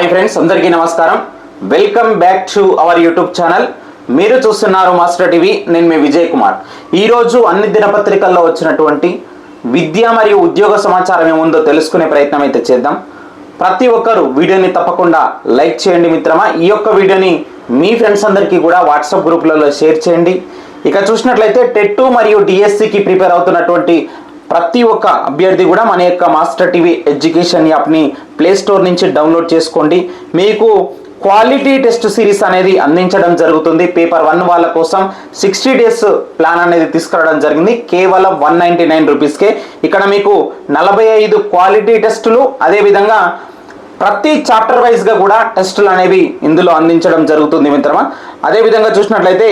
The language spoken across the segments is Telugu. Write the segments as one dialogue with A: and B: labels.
A: హాయ్ ఫ్రెండ్స్ అందరికీ నమస్కారం. Welcome back to our YouTube channel. మీరు చూస్తున్నారు మాస్టర్ టీవీ నేను మీ విజయ్ కుమార్. ఈరోజు అన్ని దినపత్రికల్లో వచ్చినటువంటి విద్య మరియు ఉద్యోగ సమాచారం ఏముందో తెలుసుకునే ప్రయత్నం అయితే చేద్దాం. ప్రతి ఒక్కరు వీడియోని తప్పకుండా లైక్ చేయండి మిత్రమా. ఈ యొక్క వీడియోని మీ ఫ్రెండ్స్ అందరికీ కూడా వాట్సాప్ గ్రూప్లలో షేర్ చేయండి. ఇక చూసినట్లయితే టెట్ మరియు డిఎస్సికి ప్రిపేర్ అవుతున్నటువంటి ప్రతి ఒక్క అభ్యర్థి కూడా మన యొక్క మాస్టర్ టీవీ ఎడ్యుకేషన్ యాప్ని ప్లే స్టోర్ నుంచి డౌన్లోడ్ చేసుకోండి. మీకు క్వాలిటీ టెస్ట్ సిరీస్ అనేది అందించడం జరుగుతుంది. పేపర్ వన్ వాళ్ళ కోసం సిక్స్టీ డేస్ ప్లాన్ అనేది తీసుకురావడం జరిగింది. కేవలం వన్ నైంటీ నైన్ రూపీస్కే ఇక్కడ మీకు నలభై ఐదు క్వాలిటీ టెస్టులు అదేవిధంగా ప్రతి చాప్టర్ వైజ్గా కూడా టెస్టులు అనేవి ఇందులో అందించడం జరుగుతుంది మిత్రమా. అదేవిధంగా చూసినట్లయితే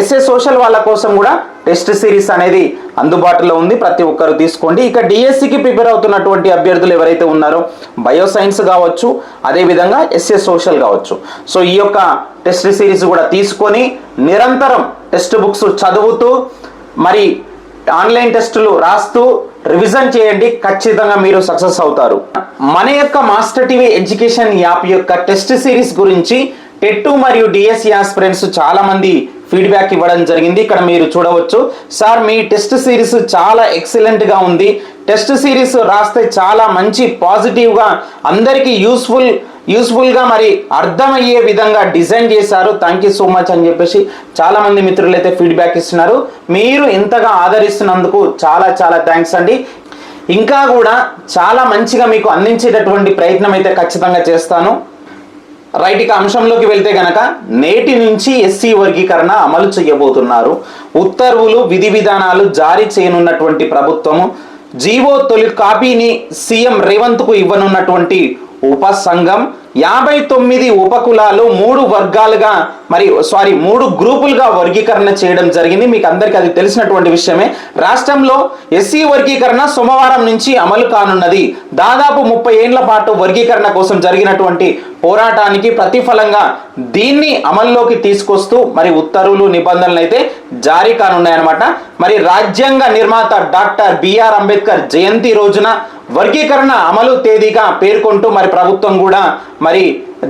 A: ఎస్ఏ సోషల్ వాళ్ళ కోసం కూడా టెస్ట్ సిరీస్ అనేది అందుబాటులో ఉంది. ప్రతి ఒక్కరు తీసుకోండి. ఇక డిఎస్సికి ప్రిపేర్ అవుతున్నటువంటి అభ్యర్థులు ఎవరైతే ఉన్నారో బయో సైన్స్ కావచ్చు అదేవిధంగా ఎస్ఏ సోషల్ కావచ్చు. సో ఈ యొక్క టెస్ట్ సిరీస్ కూడా తీసుకొని నిరంతరం టెక్స్ట్ బుక్స్ చదువుతూ మరి ఆన్లైన్ టెస్టులు రాస్తూ రివిజన్ చేయండి. ఖచ్చితంగా మీరు సక్సెస్ అవుతారు. మన యొక్క మాస్టర్ టీవీ ఎడ్యుకేషన్ యాప్ యొక్క టెస్ట్ సిరీస్ గురించి టెట్ మరియు డిఎస్సి ఆస్పిరెంట్స్ చాలా మంది ఫీడ్బ్యాక్ ఇవ్వడం జరిగింది. ఇక్కడ మీరు చూడవచ్చు. సార్ మీ టెస్ట్ సిరీస్ చాలా ఎక్సలెంట్గా ఉంది. టెస్ట్ సిరీస్ రాస్తే చాలా మంచి పాజిటివ్గా అందరికీ యూస్ఫుల్ యూస్ఫుల్గా మరి అర్థమయ్యే విధంగా డిజైన్ చేశారు. థ్యాంక్ యూ సో మచ్ అని చెప్పేసి చాలా మంది మిత్రులు అయితే ఫీడ్బ్యాక్ ఇస్తున్నారు. మీరు ఇంతగా ఆదరిస్తున్నందుకు చాలా చాలా థ్యాంక్స్ అండి. ఇంకా కూడా చాలా మంచిగా మీకు అందించేటటువంటి ప్రయత్నం అయితే ఖచ్చితంగా చేస్తాను. రైట్ ఇక అంశంలోకి వెళ్తే గనక నేటి నుంచి ఎస్సీ వర్గీకరణ అమలు చేయబోతున్నారు. ఉత్తర్వులు విధి విధానాలు జారీ చేయనున్నటువంటి ప్రభుత్వము జీవో తొలి కాపీని సీఎం రేవంత్కు ఇవ్వనున్నటువంటి ఉపసంఘం యాభై తొమ్మిది ఉపకులాలు మూడు వర్గాలుగా మరి సారీ మూడు గ్రూపులుగా వర్గీకరణ చేయడం జరిగింది. మీకు అందరికీ అది తెలిసినటువంటి విషయమే. రాష్ట్రంలో ఎస్సీ వర్గీకరణ సోమవారం నుంచి అమలు కానున్నది. దాదాపు ముప్పై ఏండ్ల పాటు వర్గీకరణ కోసం జరిగినటువంటి పోరాటానికి ప్రతిఫలంగా దీన్ని అమల్లోకి తీసుకొస్తూ మరి ఉత్తర్వులు నిబంధనలు అయితే జారీ కానున్నాయన్నమాట. మరి రాజ్యాంగ నిర్మాత డాక్టర్ బిఆర్ అంబేద్కర్ జయంతి రోజున వర్గీకరణ అమలు తేదీగా పేర్కొంటూ మరి ప్రభుత్వం కూడా మరి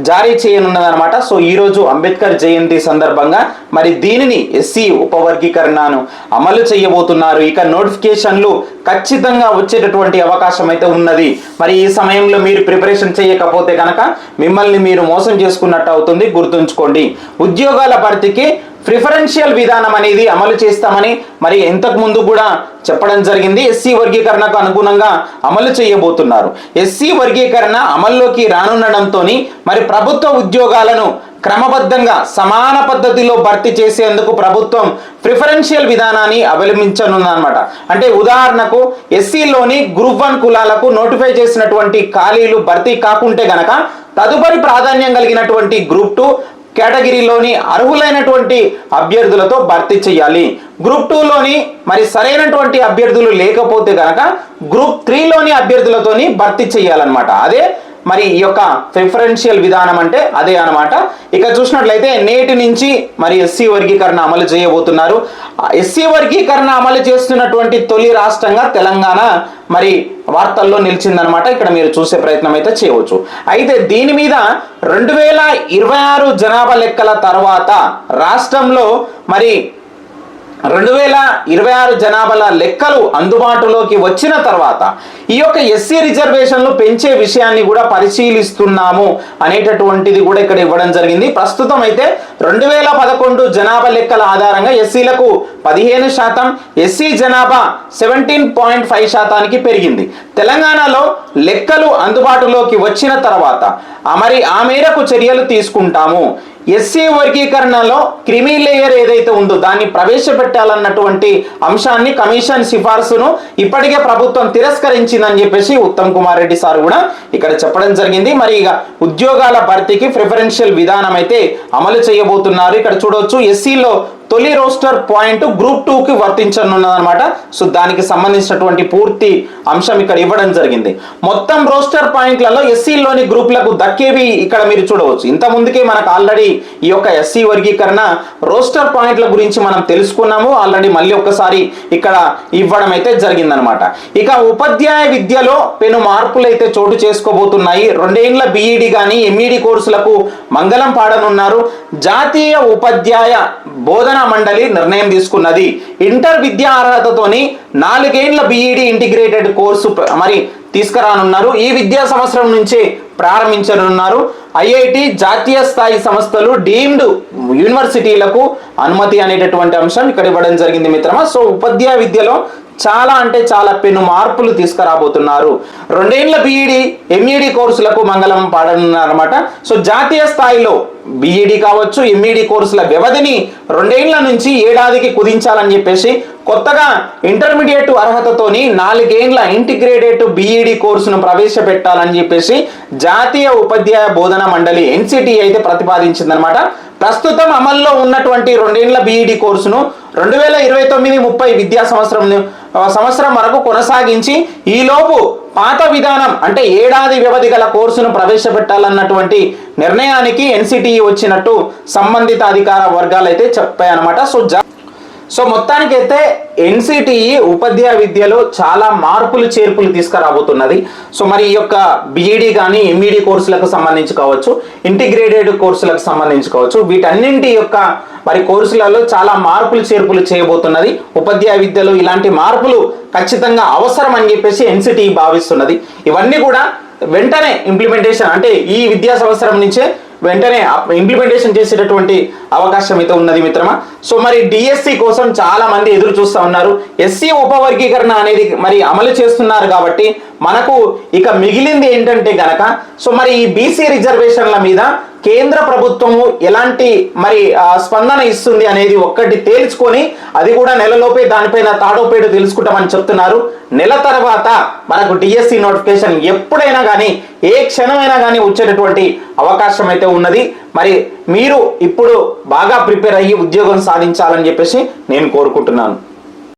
A: జారీ చేయనున్నదనమాట సో ఈరోజు అంబేద్కర్ జయంతి సందర్భంగా మరి దీనిని ఎస్సీ ఉపవర్గీకరణను అమలు చేయబోతున్నారు. ఇక నోటిఫికేషన్లు ఖచ్చితంగా వచ్చేటటువంటి అవకాశం అయితే ఉన్నది. మరి ఈ సమయంలో మీరు ప్రిపరేషన్ చేయకపోతే కనుక మిమ్మల్ని మీరు మోసం చేసుకున్నట్టు అవుతుంది. గుర్తుంచుకోండి. ఉద్యోగాల భర్తీకి ప్రిఫరెన్షియల్ విధానం అనేది అమలు చేస్తామని మరి ఇంతకు ముందు కూడా చెప్పడం జరిగింది. ఎస్సీ వర్గీకరణకు అనుగుణంగా అమలు చేయబోతున్నారు. ఎస్సీ వర్గీకరణ అమల్లోకి రానుండడంతో మరి ప్రభుత్వ ఉద్యోగాలను క్రమబద్ధంగా సమాన పద్ధతిలో భర్తీ చేసేందుకు ప్రభుత్వం ప్రిఫరెన్షియల్ విధానాన్ని అవలంబించనుందన్నమాట. అంటే ఉదాహరణకు ఎస్సీలోని గ్రూప్ వన్ కులాలకు నోటిఫై చేసినటువంటి ఖాళీలు భర్తీ కాకుంటే గనక తదుపరి ప్రాధాన్యం కలిగినటువంటి గ్రూప్ టూ కేటగిరీలోని అర్హులైనటువంటి అభ్యర్థులతో భర్తీ చేయాలి. గ్రూప్ టూలోని మరి సరైనటువంటి అభ్యర్థులు లేకపోతే కనుక గ్రూప్ త్రీలోని అభ్యర్థులతోని భర్తీ చేయాలన్నమాట. అదే మరి ఈ యొక్క ప్రిఫరెన్షియల్ విధానం అంటే అదే అనమాట ఇక చూసినట్లయితే నేటి నుంచి మరి ఎస్సీ వర్గీకరణ అమలు చేయబోతున్నారు. ఎస్సీ వర్గీకరణ అమలు చేస్తున్నటువంటి తొలి రాష్ట్రంగా తెలంగాణ. మరి వార్తల్లో నిలిచిందనమాట. ఇక్కడ మీరు చూసే ప్రయత్నం అయితే చేయవచ్చు. అయితే దీని మీద రెండు వేల ఇరవై ఆరు జనాభా లెక్కల తర్వాత రాష్ట్రంలో మరి రెండు వేల ఇరవై ఆరు జనాభాల లెక్కలు అందుబాటులోకి వచ్చిన తర్వాత ఈ యొక్క ఎస్సీ రిజర్వేషన్లు పెంచే విషయాన్ని కూడా పరిశీలిస్తున్నాము అనేటటువంటిది కూడా ఇక్కడ ఇవ్వడం జరిగింది. ప్రస్తుతం అయితే రెండు వేల పదకొండు జనాభా లెక్కల ఆధారంగా ఎస్సీలకు పదిహేను శాతం ఎస్సీ జనాభా సెవెంటీన్ పాయింట్ ఫైవ్ శాతానికి పెరిగింది. తెలంగాణలో లెక్కలు అందుబాటులోకి వచ్చిన తర్వాత మరి ఆ మేరకు చర్యలు తీసుకుంటాము. ఎస్సీ వర్గీకరణలో క్రిమి లేయర్ ఏదైతే ఉందో దాన్ని ప్రవేశపెట్టాలన్నటువంటి అంశాన్ని కమిషన్ సిఫార్సును ఇప్పటికే ప్రభుత్వం తిరస్కరించిందని చెప్పేసి ఉత్తమ్ కుమార్ రెడ్డి సార్ కూడా ఇక్కడ చెప్పడం జరిగింది. మరి ఇక ఉద్యోగాల భర్తీకి ప్రిఫరెన్షియల్ విధానం అయితే అమలు చేయబోతున్నారు. ఇక్కడ చూడవచ్చు ఎస్సీలో తొలి రోస్టర్ పాయింట్ గ్రూప్ టూకి వర్తించనున్నదనమాట సో దానికి సంబంధించినటువంటి పూర్తి అంశం ఇక్కడ ఇవ్వడం జరిగింది. మొత్తం రోస్టర్ పాయింట్లలో ఎస్సీలోని గ్రూప్లకు దక్కేవి ఇక్కడ మీరు చూడవచ్చు. ఇంత ముందుకే మనకు ఆల్రెడీ ఈ యొక్క ఎస్సీ వర్గీకరణ రోస్టర్ పాయింట్ల గురించి మనం తెలుసుకున్నాము. ఆల్రెడీ మళ్ళీ ఒక్కసారి ఇక్కడ ఇవ్వడం అయితే జరిగిందనమాట ఇక ఉపాధ్యాయ విద్యలో పెను మార్పులు అయితే చోటు చేసుకోబోతున్నాయి. రెండేండ్ల బీఈడి కానీ ఎంఈడి కోర్సులకు మంగళం పాడనున్నారు. జాతీయ ఉపాధ్యాయ బోధనా మండలి నిర్ణయం తీసుకున్నది. ఇంటర్ విద్యా అర్హతతోని నాలుగేండ్ల బీఈడి ఇంటిగ్రేటెడ్ కోర్సు మరి తీసుకురానున్నారు. ఈ విద్యా సంవత్సరం నుంచే ప్రారంభించనున్నారు. ఐఐటి జాతీయ స్థాయి సంస్థలు డీమ్డ్ యూనివర్సిటీలకు అనుమతి అనేటటువంటి అంశం ఇక్కడ ఇవ్వడం జరిగింది మిత్రమా. సో ఉపాధ్యాయ విద్యలో చాలా అంటే చాలా పెను మార్పులు తీసుకురాబోతున్నారు. రెండేళ్ళ బీఈడి ఎంఈడి కోర్సులకు మంగళం పాడనున్నారన్నమాట. సో జాతీయ స్థాయిలో బీఈడి కావచ్చు ఎంఈడి కోర్సుల వ్యవధిని రెండేళ్ళ నుంచి ఏడాదికి కుదించాలని చెప్పేసి కొత్తగా ఇంటర్మీడియట్ అర్హతతోని నాలుగేండ్ల ఇంటిగ్రేటెడ్ బీఈడి కోర్సును ప్రవేశపెట్టాలని చెప్పేసి జాతీయ ఉపాధ్యాయ బోధన మండలి ఎన్సిటి అయితే ప్రతిపాదించిందనమాట ప్రస్తుతం అమల్లో ఉన్నటువంటి రెండేండ్ల బీఈడి కోర్సును రెండు వేల ఇరవై తొమ్మిది ముప్పై విద్యా సంవత్సరం సంవత్సరం వరకు కొనసాగించి ఈలోపు పాత విధానం అంటే ఏడాది వ్యవధి గల కోర్సును ప్రవేశపెట్టాలన్నటువంటి నిర్ణయానికి ఎన్సిటిఈ వచ్చినట్టు సంబంధిత అధికార వర్గాలు అయితే చెప్పాయన్నమాట. సో సో మొత్తానికైతే ఎన్సిటిఈ ఉపాధ్యాయ విద్యలో చాలా మార్పులు చేర్పులు తీసుకురాబోతున్నది. సో మరి ఈ యొక్క బీఈడి కానీ ఎంఈడి కోర్సులకు సంబంధించి కావచ్చు ఇంటిగ్రేటెడ్ కోర్సులకు సంబంధించి కావచ్చు వీటన్నింటి యొక్క మరి కోర్సులలో చాలా మార్పులు చేర్పులు చేయబోతున్నది. ఉపాధ్యాయ విద్యలో ఇలాంటి మార్పులు ఖచ్చితంగా అవసరం అని చెప్పేసి ఎన్సిటిఈ భావిస్తున్నది. ఇవన్నీ కూడా వెంటనే ఇంప్లిమెంటేషన్ అంటే ఈ విద్యా సంవత్సరం నుంచే వెంటనే ఇంప్లిమెంటేషన్ చేసేటటువంటి అవకాశం అయితే ఉన్నది మిత్రమా? సో మరి డిఎస్సి కోసం చాలా మంది ఎదురు చూస్తూ ఉన్నారు. ఎస్సీ ఉపవర్గీకరణ అనేది మరి అమలు చేస్తున్నారు కాబట్టి మనకు ఇక మిగిలింది ఏంటంటే గనక సో మరి ఈ బీసీ రిజర్వేషన్ల మీద కేంద్ర ప్రభుత్వము ఎలాంటి మరి స్పందన ఇస్తుంది అనేది ఒక్కటి తేల్చుకొని అది కూడా నెలలోపే దానిపైన తాడోపేడు తెలుసుకుంటామని చెప్తున్నారు. నెల తర్వాత మనకు డిఎస్సి నోటిఫికేషన్ ఎప్పుడైనా కానీ ఏ క్షణమైనా కానీ వచ్చేటటువంటి అవకాశం అయితే ఉన్నది. మరి మీరు ఇప్పుడు బాగా ప్రిపేర్ అయ్యి ఉద్యోగం సాధించాలని చెప్పేసి నేను కోరుకుంటున్నాను.